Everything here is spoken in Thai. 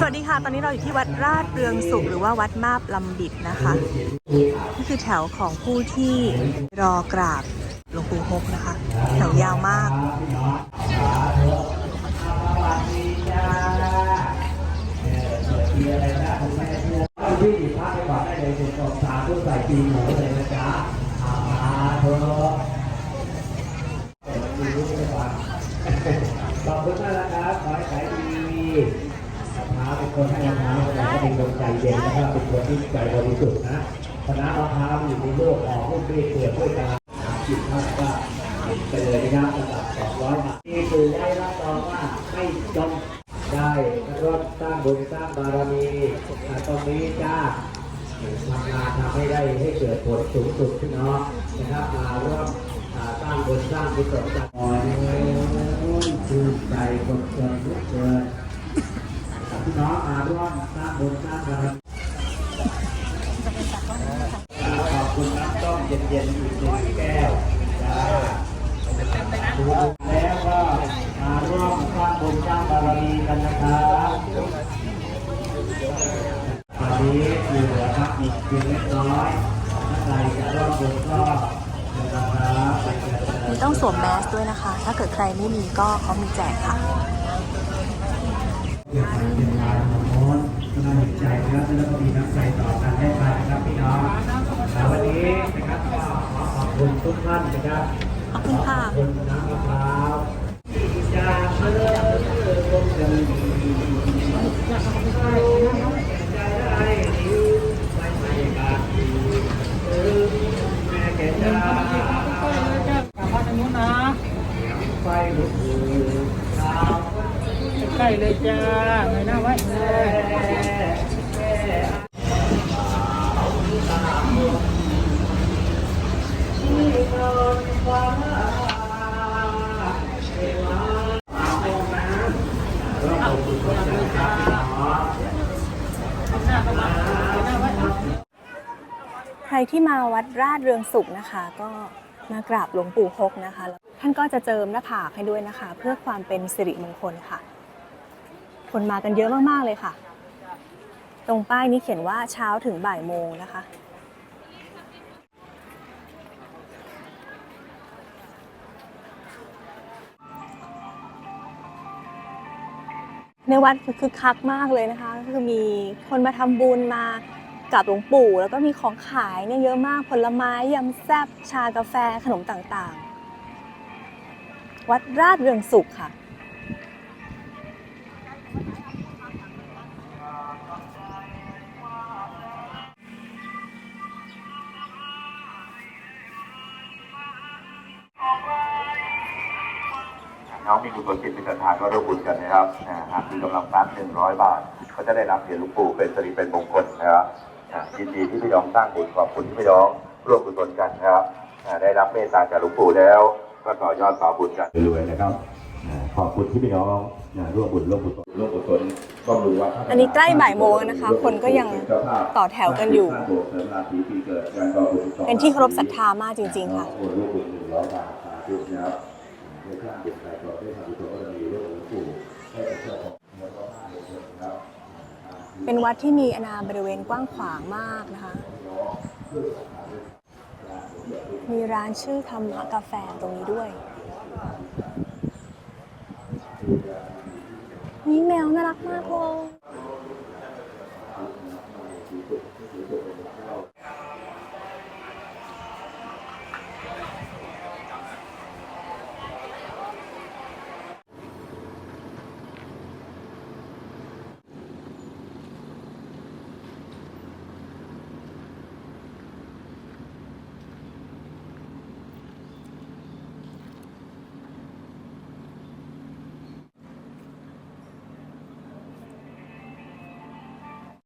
สวัสดีค่ะ ตอนนี้เราอยู่ที่วัดราชเรืองสุขหรือว่าวัดมาบลำบิดนะคะนี่คือแถวของผู้ที่รอกราบหลวงปู่ฮกนะคะ แถวยาวมากที่พระไปก่อนได้เลยเป็นกองสาธุใส่ปีหมูเลยนะจ๊ะอาเธอขอบคุณมากนะครับขอให้ขายดีมะพร้าวเป็นคนให้มะพร้าวแต่ก็เป็นคนใจเย็นนะครับเป็นคนที่ใจบริสุทธิ์นะคณะมะพร้าวอยู่ในโลกออกลูกเบี้ยเปลือกด้วยกันจิตเท่าไหร่ก็ไปเลยนะครับระดับสองร้อยบาทนี่คือได้รับรองว่าไม่จมได้แล้วก็สร้างบุญสร้างบารมีอ่ตรงนี้จ้าทำงานทำให้ได้ให้เกิดผลสูงสุดพี่น้องนะครับมาร่วมสร้างบุญสร้างกุศลกันอ๋อนี่ชื่นใจคนเกินทุกเกินพี่ น้องมาร่วมสร้างบุญสร้างบารมีอ่าขอบคุณน้ำต้มเย็นๆอีกหนึ่งแก้วจ้าแล้วก็มาร่วมสร้างบุญสร้างบารมีกันนะครับตอนนี้เหลือครับอีกเพียงเล็กน้อยถ้าใครจะร่วมบุญก็นะครับไปกันเลยมีต้องสวมแมสด้วยนะคะ ถ้าเกิดใครไม่มีก็เขามีแจกค่ะ เกี่ยวกับเรื่องราวของโน้นก็น่าเห็นใจนะครับแล้วก็มีน้ำใจต่อกันได้ไปนะครับพี่น้องแล้ววันนี้นะครับก็ขอขอบคุณทุกท่านนะครับขอบคุณค่ะขอบคุณน้ำมะพร้าวจากเมื่อคงจะมีใจได้ดีไม่ใช่การดีเออแม่แก่จ้า กลับบ้านทางนู้นนะ ไฟลุกอยู่ดาว ใกล้เลย จ้าหน่อยหน้าไว้ใครที่มาวัดราชเรืองสุขนะคะ ก็มากราบหลวงปู่ฮกนะคะ ท่านก็จะเจิมหน้าผากให้ด้วยนะคะ เพื่อความเป็นสิริมงคลค่ะ คนมากันเยอะมาก ๆ เลยค่ะ ตรงป้ายนี้เขียนว่าเช้าถึงบ่ายโมงนะคะ ในวัดคือคักมากเลยนะคะก็คือมีคนมาทำบุญมากับหลวงปู่ แล้วก็มีของขายเนี่ยเยอะมากผลไม้ยำแซบชากาแฟขนมต่างๆ วัดราชเรืองสุขค่ะ น้องมีกุศลจิตเป็นศรัทธาก็ร่วมบุญกันนะครับหากมีกำลังทรัพย์หนึ่งร้อยบาท ก็จะได้รับเหรียญหลวงปู่เป็นสิริเป็นมงคลนะครับยินดีที่พี่น้องสร้างบุญขอบคุณที่พี่น้องร่วมกุศลกันนะครับได้รับเมตตาจากหลวงปู่แล้ว ก็ต่อยอดต่อบุญกันรวยๆนะครับ ขอบคุณที่พี่น้องอ่าร่วมบุญร่วมกุศลร่วมกุศลก็รู้ว่าอันนี้ใกล้บ่ายโมงนะคะ คนก็ยังต่อแถวกันอยู่ เป็นที่เคารพศรัทธามากจริง ๆ ค่ะเจ้าของแล้วก็ห้าหกคนครับเป็นวัดที่มีอาณาบริเวณกว้างขวางมากนะคะ มีร้านชื่อธรรมกาแฟตรงนี้ด้วย นี่แมวน่ารักมากเลย